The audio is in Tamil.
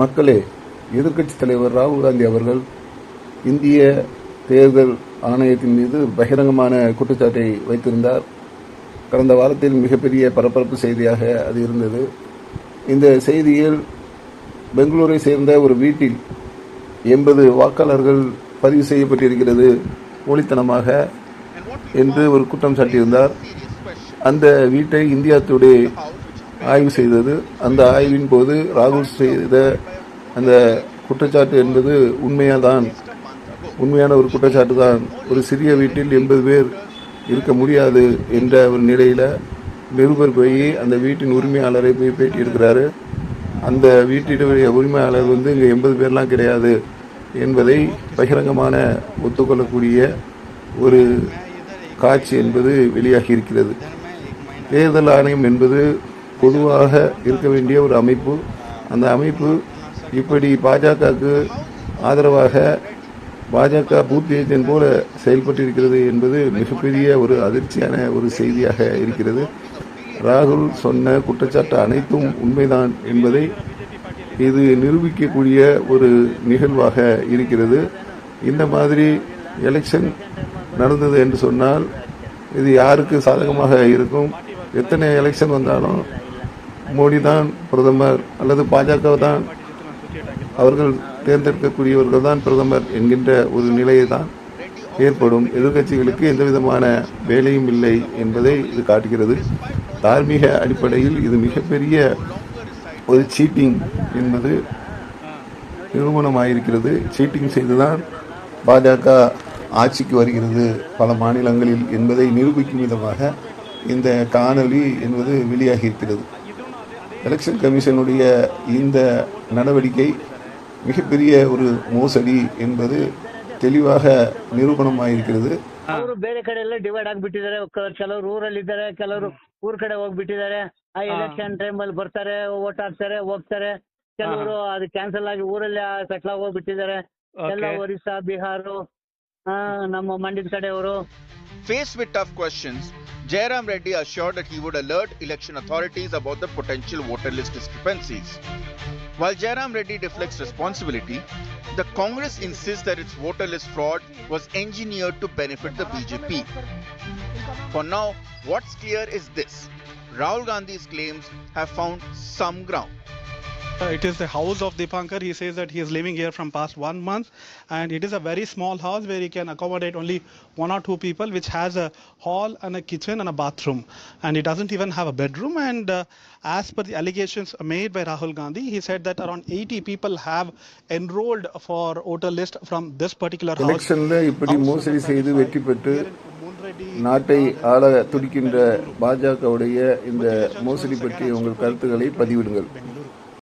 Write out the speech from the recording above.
மக்களே எதிர்க்கட்சித் தலைவர் ராகுல் காந்தி அவர்கள் இந்திய தேர்தல் ஆணையத்தின் மீது பகிரங்கமான குற்றச்சாட்டை வைத்திருந்தார். கடந்த வாரத்தில் மிகப்பெரிய பரபரப்பு செய்தியாக அது இருந்தது. இந்த செய்தியில் பெங்களூரை சேர்ந்த ஒரு வீட்டில் எண்பது வாக்காளர்கள் பதிவு செய்யப்பட்டிருக்கிறது போலித்தனமாக என்று ஒரு குற்றம் சாட்டியிருந்தார். அந்த வீட்டை இந்தியா டுடே ஆய்வு செய்தது. அந்த ஆய்வின் போது ராகுல் செய்த அந்த குற்றச்சாட்டு என்பது உண்மையாதான் உண்மையான ஒரு குற்றச்சாட்டு தான் ஒரு சிறிய வீட்டில் எண்பது பேர் இருக்க முடியாது என்ற ஒரு நிலையில் நிருபர் போய் அந்த வீட்டின் உரிமையாளரை போய் பேட்டி எடுக்கிறாரு. அந்த வீட்டினுடைய உரிமையாளர் வந்து இங்கே எண்பது பேர்லாம் கிடையாது என்பதை பகிரங்கமான ஒத்துக்கொள்ளக்கூடிய ஒரு காட்சி என்பது வெளியாகி இருக்கிறது. தேர்தல் ஆணையம் என்பது பொதுவாக இருக்க வேண்டிய ஒரு அமைப்பு. அந்த அமைப்பு இப்படி பாஜகவுக்கு ஆதரவாக பாஜக பூத் ஏஜென்ட் போல செயல்பட்டிருக்கிறது என்பது மிகப்பெரிய ஒரு அதிர்ச்சியான ஒரு செய்தியாக இருக்கிறது. ராகுல் சொன்ன குற்றச்சாட்டு அனைத்தும் உண்மைதான் என்பதை இது நிரூபிக்கக்கூடிய ஒரு நிகழ்வாக இருக்கிறது. இந்த மாதிரி எலெக்ஷன் நடந்தது என்று சொன்னால் இது யாருக்கு சாதகமாக இருக்கும்? எத்தனை எலெக்ஷன் வந்தாலும் மோடி தான் பிரதமர் அல்லது பாஜக தான் அவர்கள் தேர்ந்தெடுக்கக்கூடியவர்கள் தான் பிரதமர் என்கின்ற ஒரு நிலையை தான் ஏற்படும். எதிர்க்கட்சிகளுக்கு எந்த விதமான வேலையும் இல்லை என்பதை இது காட்டுகிறது. தார்மீக அடிப்படையில் இது மிகப்பெரிய ஒரு சீட்டிங் என்பது நிரூபணமாயிருக்கிறது. சீட்டிங் செய்துதான் பாஜக ஆட்சிக்கு வருகிறது பல மாநிலங்களில் என்பதை நிரூபிக்கும் விதமாக இந்த காணொளி என்பது வெளியாகி இருக்கிறது எலெக்ஷன் கமிஷனுடைய இந்த நடவடிக்கை மிகப்பெரிய ஒரு மோசடி என்பது தெளிவாக நிரூபணமாயிருக்கிறது ಅವರು ಬೇರೆ ಕಡೆ ಎಲ್ಲ ಡಿವೈಡ್ ಆಗ್ಬಿಟ್ಟಿದ್ದಾರೆ ಕ- ಕೆಲವರು ಊರಲ್ಲಿ ಇದ್ದಾರೆ ಕೆಲವರು ಊರ್ ಕಡೆ ಹೋಗ್ಬಿಟ್ಟಿದ್ದಾರೆ ಆ ಎಲೆಕ್ಷನ್ ಟೈಮ್ ಅಲ್ಲಿ ಬರ್ತಾರೆ ಓಟ್ ಹಾಕ್ತಾರೆ ಹೋಗ್ತಾರೆ ಕೆಲವರು ಅದು ಕ್ಯಾನ್ಸಲ್ ಆಗಿ ಊರಲ್ಲಿ ಸೆಟ್ಲ್ ಆಗಿ ಹೋಗ್ಬಿಟ್ಟಿದ್ದಾರೆ ಎಲ್ಲ Okay. ಒರಿಸ್ಸಾ ಬಿಹಾರು ಆ, ನಮ್ಮ ಮಂಡ್ಯದ ಕಡೆಯವರು Faced with tough questions, Jairam Reddy assured that he would alert election authorities about the potential voter list discrepancies. While Jairam Reddy deflects responsibility, the Congress insists that its voter list fraud was engineered to benefit the BJP. For now, what's clear is this Rahul Gandhi's claims have found some ground. Uh, It is the house of Dipankar. He says that he is living here from past one month, and it is a very small house where he can accommodate only one or two people, which has a hall and a kitchen and a bathroom, and it doesn't even have a bedroom. And uh, as per the allegations made by Rahul Gandhi, he said that around 80 people have enrolled for voter list from this particular house. எலெக்ஷன்ல இப்படி மோசடி செய்து வெற்றி பெற்று Moonreddy நாட்டை ஆள துடிக்கின்ற பாஜகவுடைய இந்த மோசடி பற்றி உங்கள் கருத்துக்களை பதிவிடுங்கள்